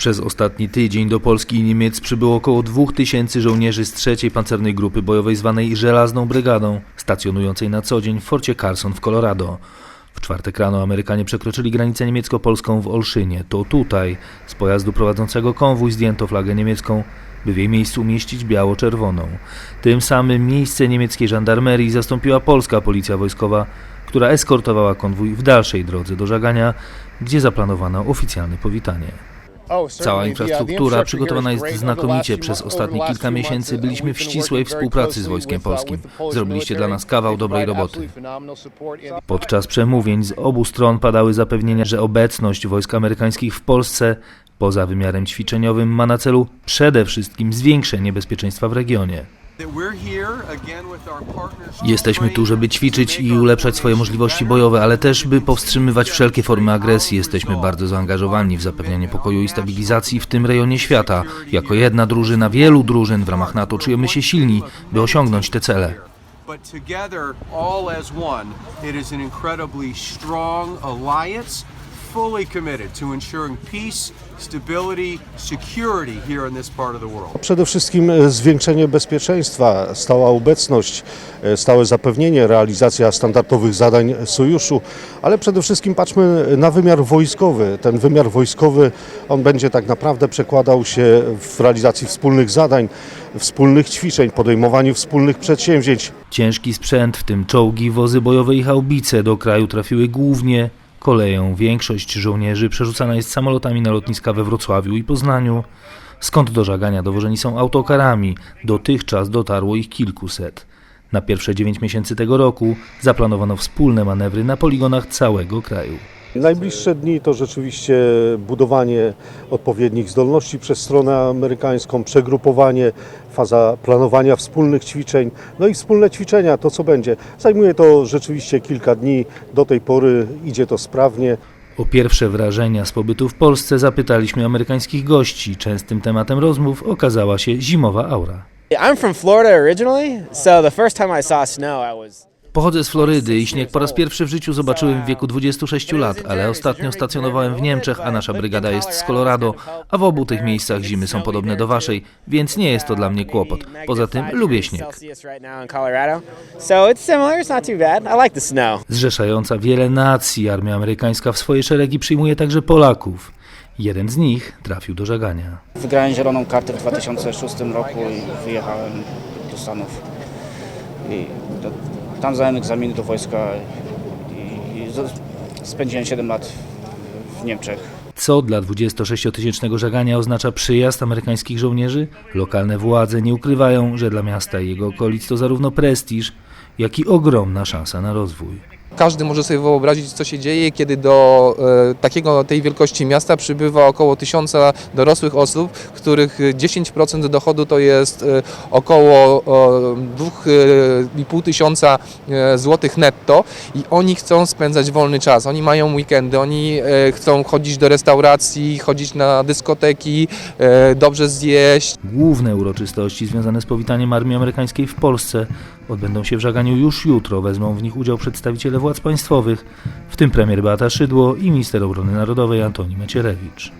Przez ostatni tydzień do Polski i Niemiec przybyło około 2000 żołnierzy z trzeciej pancernej grupy bojowej zwanej Żelazną Brygadą, stacjonującej na co dzień w forcie Carson w Colorado. W czwartek rano Amerykanie przekroczyli granicę niemiecko-polską w Olszynie. To tutaj z pojazdu prowadzącego konwój zdjęto flagę niemiecką, by w jej miejscu umieścić biało-czerwoną. Tym samym miejsce niemieckiej żandarmerii zastąpiła polska policja wojskowa, która eskortowała konwój w dalszej drodze do Żagania, gdzie zaplanowano oficjalne powitanie. Cała infrastruktura przygotowana jest znakomicie. Przez ostatnie kilka miesięcy byliśmy w ścisłej współpracy z Wojskiem Polskim. Zrobiliście dla nas kawał dobrej roboty. Podczas przemówień z obu stron padały zapewnienia, że obecność wojsk amerykańskich w Polsce, poza wymiarem ćwiczeniowym, ma na celu przede wszystkim zwiększenie bezpieczeństwa w regionie. Jesteśmy tu, żeby ćwiczyć i ulepszać swoje możliwości bojowe, ale też by powstrzymywać wszelkie formy agresji. Jesteśmy bardzo zaangażowani w zapewnianie pokoju i stabilizacji w tym rejonie świata. Jako jedna drużyna wielu drużyn w ramach NATO czujemy się silni, by osiągnąć te cele. But together, all as one, it is an incredibly strong alliance, fully committed to ensuring peace, stability, security here in this part of the world. Przede wszystkim e, zwiększenie bezpieczeństwa, stała obecność, e, stałe zapewnienie, realizacja standardowych zadań sojuszu, ale przede wszystkim patrzmy na wymiar wojskowy. Ten wymiar wojskowy, on będzie tak naprawdę przekładał się w realizacji wspólnych zadań, wspólnych ćwiczeń, podejmowaniu wspólnych przedsięwzięć. Ciężki sprzęt, w tym czołgi, wozy bojowe i haubice, do kraju trafiły głównie koleją. Większość żołnierzy przerzucana jest samolotami na lotniska we Wrocławiu i Poznaniu, skąd do żagania dowożeni są autokarami. Dotychczas dotarło ich kilkuset. Na pierwsze 9 miesięcy tego roku zaplanowano wspólne manewry na poligonach całego kraju. Najbliższe dni to rzeczywiście budowanie odpowiednich zdolności przez stronę amerykańską, przegrupowanie, faza planowania wspólnych ćwiczeń, no i wspólne ćwiczenia, to co będzie. Zajmuje to rzeczywiście kilka dni, do tej pory idzie to sprawnie. O pierwsze wrażenia z pobytu w Polsce zapytaliśmy amerykańskich gości. Częstym tematem rozmów okazała się zimowa aura. I'm from Florida originally, so the first time I saw snow, I was Pochodzę z Florydy i śnieg po raz pierwszy w życiu zobaczyłem w wieku 26 lat, ale ostatnio stacjonowałem w Niemczech, a nasza brygada jest z Colorado, a w obu tych miejscach zimy są podobne do waszej, więc nie jest to dla mnie kłopot. Poza tym lubię śnieg. Zrzeszająca wiele nacji, armia amerykańska w swoje szeregi przyjmuje także Polaków. Jeden z nich trafił do żagania. Wygrałem zieloną kartę w 2006 roku i wyjechałem do Stanów. I tam zdałem egzaminy do wojska i, i spędziłem 7 lat w Niemczech. Co dla 26-tysięcznego żagania oznacza przyjazd amerykańskich żołnierzy? Lokalne władze nie ukrywają, że dla miasta i jego okolic to zarówno prestiż, jak i ogromna szansa na rozwój. Każdy może sobie wyobrazić, co się dzieje, kiedy do e, takiego tej wielkości miasta przybywa około tysiąca dorosłych osób, których 10% dochodu to jest e, około e, 2,5 tysiąca e, złotych netto i oni chcą spędzać wolny czas. Oni mają weekendy, oni chcą chodzić do restauracji, chodzić na dyskoteki, dobrze zjeść, Główne uroczystości związane z powitaniem armii amerykańskiej w Polsce odbędą się w żaganiu już jutro. Wezmą w nich udział przedstawiciele władz państwowych, w tym premier Beata Szydło i minister obrony narodowej Antoni Macierewicz.